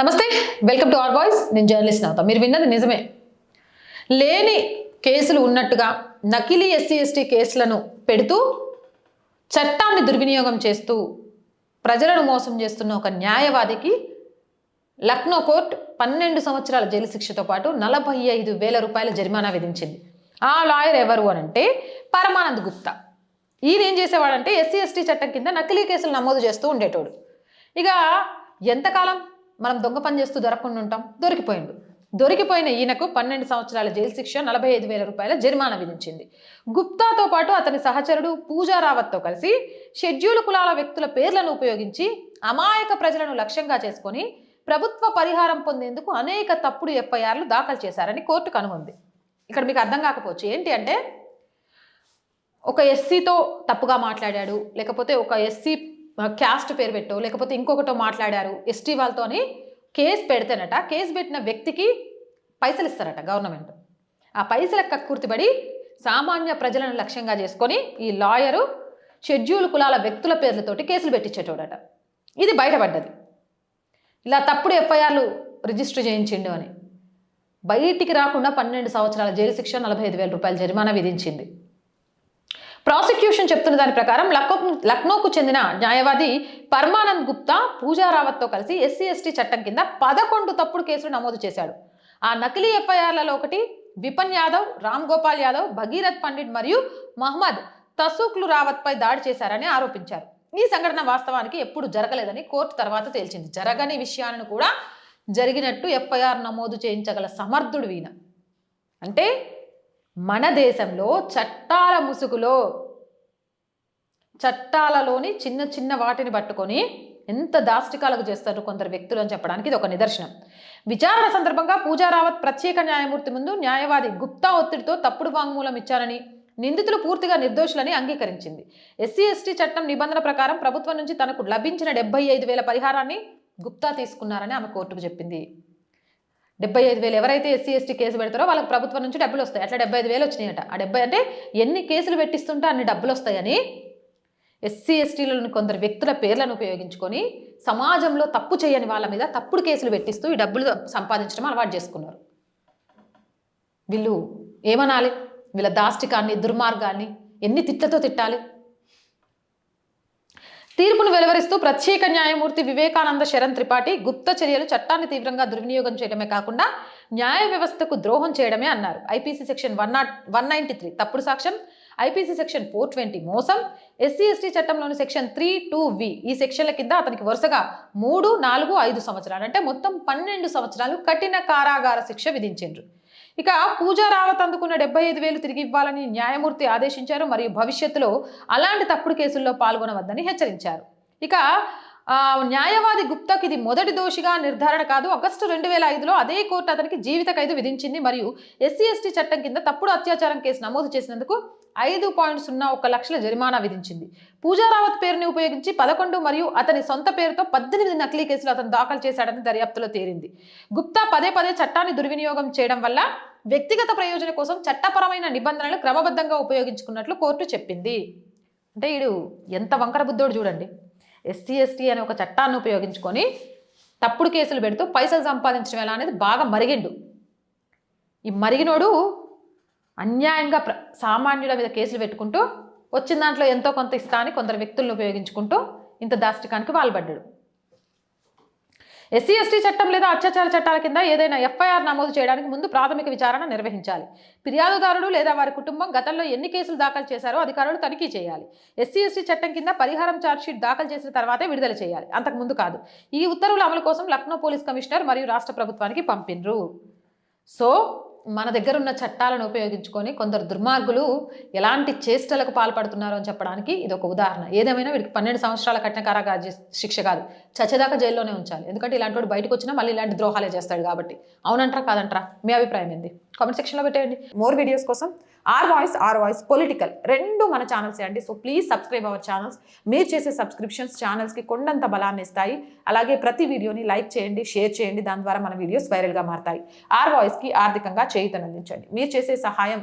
నమస్తే welcome to R boys. నేను journalist అవుతా మీరు విన్నది నిజమే. లేని కేసులు ఉన్నట్టుగా నకిలీ ఎస్సీ ఎస్టీ కేసులను పెడుతూ చట్టాన్ని దుర్వినియోగం చేస్తూ ప్రజలను మోసం చేస్తున్న ఒక న్యాయవాదికి లక్నో కోర్టు పన్నెండు సంవత్సరాల జైలు శిక్షతో పాటు నలభై ఐదు వేల రూపాయల జరిమానా విధించింది. ఆ లాయర్ ఎవరు అని అంటే పరమానంద్ గుప్తా. ఈయన ఏం చేసేవాడంటే ఎస్సీ ఎస్టీ చట్టం కింద నకిలీ కేసులు నమోదు చేస్తూ ఉండేటోడు. ఇక ఎంతకాలం మనం దొంగ పని చేస్తూ దొరకకుండా ఉంటాం దొరికిపోయిండు. దొరికిపోయిన ఈయనకు పన్నెండు సంవత్సరాల జైలు శిక్ష నలభై ఐదు వేల రూపాయల జరిమానా విధించింది. గుప్తాతో పాటు అతని సహచరుడు పూజా రావత్తో కలిసి షెడ్యూల్ కులాల వ్యక్తుల పేర్లను ఉపయోగించి అమాయక ప్రజలను లక్ష్యంగా చేసుకొని ప్రభుత్వ పరిహారం పొందేందుకు అనేక తప్పుడు ఎఫ్ఐఆర్లు దాఖలు చేశారని కోర్టు కనుగొంది ఇక్కడ మీకు అర్థం కాకపోవచ్చు. ఏంటి అంటే ఒక ఎస్సీతో తప్పుగా మాట్లాడాడు లేకపోతే ఒక ఎస్సీ క్యాస్ట్ పేరు పెట్టో లేకపోతే ఇంకొకటో మాట్లాడారు ఎస్టీ వాళ్ళతోని కేసు పెడితేనట కేసు పెట్టిన వ్యక్తికి పైసలు ఇస్తారట గవర్నమెంట్. ఆ పైసలకు కక్కుర్తిబడి సామాన్య ప్రజలను లక్ష్యంగా చేసుకొని ఈ లాయరు షెడ్యూల్ కులాల వ్యక్తుల పేర్లతోటి కేసులు పెట్టించేటోడట. ఇది బయటపడ్డది. ఇలా తప్పుడు ఎఫ్ఐఆర్లు రిజిస్టర్ చేయించిండు అని. బయటికి రాకుండా పన్నెండు సంవత్సరాల జైలు శిక్ష నలభై ఐదు వేల రూపాయల జరిమానా విధించింది. ప్రాసిక్యూషన్ చెప్తున్న దాని ప్రకారం లక్నో లక్నోకు చెందిన న్యాయవాది పరమానంద్ గుప్తా పూజా రావత్తో కలిసి ఎస్సీ ఎస్టీ చట్టం కింద పదకొండు తప్పుడు కేసులు నమోదు చేశాడు. ఆ నకిలీ ఎఫ్ఐఆర్లలో ఒకటి విపన్ యాదవ్ రామ్ గోపాల్ యాదవ్ భగీరథ్ పండిట్ మరియు మహమ్మద్ తసూక్లు రావత్పై దాడి చేశారని ఆరోపించారు. ఈ సంఘటన వాస్తవానికి ఎప్పుడు జరగలేదని కోర్టు తర్వాత తేల్చింది. జరగని విషయాలను కూడా జరిగినట్టు ఎఫ్ఐఆర్ నమోదు చేయించగల సమర్థుడు ఈయన. అంటే మన దేశంలో చట్టాల ముసుగులో చట్టాలలోని చిన్న చిన్న వాటిని పట్టుకొని ఎంత దాష్టికాలకు చేస్తారు కొందరు వ్యక్తులు అని చెప్పడానికి ఇది ఒక నిదర్శనం. విచారణ సందర్భంగా పూజా రావత్ ప్రత్యేక న్యాయమూర్తి ముందు న్యాయవాది గుప్తా ఒత్తిడితో తప్పుడు వాంగ్మూలం ఇచ్చారని నిందితులు పూర్తిగా నిర్దోషులని అంగీకరించింది. ఎస్సీ ఎస్టీ చట్టం నిబంధన ప్రకారం ప్రభుత్వం నుంచి తనకు లభించిన డెబ్బై ఐదు వేల పరిహారాన్ని గుప్తా తీసుకున్నారని ఆమె కోర్టుకు చెప్పింది. డెబ్బై ఐదు వేలు ఎవరైతే ఎస్సీ ఎస్టీ కేసు పెడతారో వాళ్ళకి ప్రభుత్వం నుంచి డబ్బులు వస్తాయి. అట్లా డెబ్బై ఐదు వేలు వచ్చినాయట. ఆ డెబ్బై అంటే ఎన్ని కేసులు పెట్టిస్తుంటే అన్ని డబ్బులు వస్తాయని ఎస్సీ ఎస్టీలను కొందరు వ్యక్తుల పేర్లను ఉపయోగించుకొని సమాజంలో తప్పు చేయని వాళ్ళ మీద తప్పుడు కేసులు పెట్టిస్తూ ఈ డబ్బులు సంపాదించడం అలవాటు చేసుకున్నారు. వీళ్ళు ఏమనాలి? వీళ్ళ దాష్టికాన్ని దుర్మార్గాన్ని ఎన్ని తిట్లతో తిట్టాలి? తీర్పును వెలువరిస్తూ ప్రత్యేక న్యాయమూర్తి వివేకానంద శరణ్ త్రిపాఠి గుప్త చర్యలు చట్టాన్ని తీవ్రంగా దుర్వినియోగం చేయడమే కాకుండా న్యాయ వ్యవస్థకు ద్రోహం చేయడమే అన్నారు. IPC section one not one ninety three తప్పుడు సాక్ష్యం. ఐపీసీ సెక్షన్ ఫోర్ ట్వంటీ మోసం ఎస్సీ ఎస్టీ చట్టంలోని సెక్షన్ త్రీ టూ వి ఈ సెక్షన్ల కింద అతనికి వరుసగా మూడు నాలుగు ఐదు సంవత్సరాలు అంటే మొత్తం పన్నెండు సంవత్సరాలు కఠిన కారాగార శిక్ష విధించిండ్రు. ఇక పూజా రావత్ అందుకున్న డెబ్బై ఐదు వేలు తిరిగి ఇవ్వాలని న్యాయమూర్తి ఆదేశించారు మరియు భవిష్యత్తులో అలాంటి తప్పుడు కేసుల్లో పాల్గొనవద్దని హెచ్చరించారు. ఇక న్యాయవాది గుప్తాకి ఇది మొదటి దోషిగా నిర్ధారణ కాదు. ఆగస్టు రెండు వేల ఐదులో అదే కోర్టు అతనికి జీవిత ఖైదు విధించింది. మరియు ఎస్సీ ఎస్టీ చట్టం కింద తప్పుడు అత్యాచారం కేసు నమోదు చేసినందుకు ఐదు పాయింట్ సున్నా ఒక లక్షల జరిమానా విధించింది. పూజా రావత్ పేరుని ఉపయోగించి పదకొండు మరియు అతని సొంత పేరుతో పద్దెనిమిది నకిలీ కేసులు అతను దాఖలు చేశాడని దర్యాప్తులో తేలింది గుప్తా పదే పదే చట్టాన్ని దుర్వినియోగం చేయడం వల్ల వ్యక్తిగత ప్రయోజనం కోసం చట్టపరమైన నిబంధనలు క్రమబద్ధంగా ఉపయోగించుకున్నట్లు కోర్టు చెప్పింది. అంటే వీడు ఎంత వంకర బుద్ధోడు చూడండి. ఎస్సీ ఎస్టీ అనే ఒక చట్టాన్ని ఉపయోగించుకొని తప్పుడు కేసులు పెడుతూ పైసలు సంపాదించడం ఎలా అనేది బాగా మరిగిండు. ఈ మరిగినోడు అన్యాయంగా ప్ర సామాన్యుల మీద కేసులు పెట్టుకుంటూ వచ్చిన దాంట్లో ఎంతో కొంత ఇస్తా అని కొందరు వ్యక్తులను ఉపయోగించుకుంటూ ఇంత దాష్టికానికి వాల్పడ్డాడు. ఎస్సీ ఎస్టీ చట్టం లేదా అత్యాచార చట్టాల కింద ఏదైనా ఎఫ్ఐఆర్ నమోదు చేయడానికి ముందు ప్రాథమిక విచారణ నిర్వహించాలి. ఫిర్యాదుదారుడు లేదా వారి కుటుంబం గతంలో ఎన్ని కేసులు దాఖలు చేశారో అధికారులు తనిఖీ చేయాలి. ఎస్సీ ఎస్టీ చట్టం కింద పరిహారం ఛార్జ్షీట్ దాఖలు చేసిన తర్వాతే విడుదల చేయాలి. అంతకు ముందు కాదు. ఈ ఉత్తర్వుల అమలు కోసం లక్నో పోలీస్ కమిషనర్ మరియు రాష్ట్ర ప్రభుత్వానికి పంపిండ్రు సో మన దగ్గర ఉన్న చట్టాలను ఉపయోగించుకొని కొందరు దుర్మార్గులు ఎలాంటి చేష్టలకు పాల్పడుతున్నారు అని చెప్పడానికి ఇది ఒక ఉదాహరణ. ఏదేమైనా వీడికి పన్నెండు సంవత్సరాల కఠిన కారాగా శిక్ష కాదు. చచ్చేదాకా జైల్లోనే ఉంచాలి. ఎందుకంటే ఇలాంటి వాడు బయటకు వచ్చినా మళ్ళీ ఇలాంటి ద్రోహాలే చేస్తాడు కాబట్టి. అవునంటారా కాదంటారా? మీ అభిప్రాయం ఏంది? కామెంట్ సెక్షన్లో పెట్టేయండి. మోర్ వీడియోస్ కోసం R voice R voice political రెండు మన ఛానల్స్ అండి. So please subscribe our channels మీరు చేసే సబ్స్క్రిప్షన్స్ ఛానల్స్కి కొండంత బలాన్ని ఇస్తాయి. అలాగే ప్రతి వీడియోని లైక్ చేయండి షేర్ చేయండి. దాని ద్వారా మన వీడియోస్ వైరల్గా మారతాయి. ఆర్ వాయిస్కి ఆర్థికంగా చేయుతనందించండి మీరు చేసే సహాయం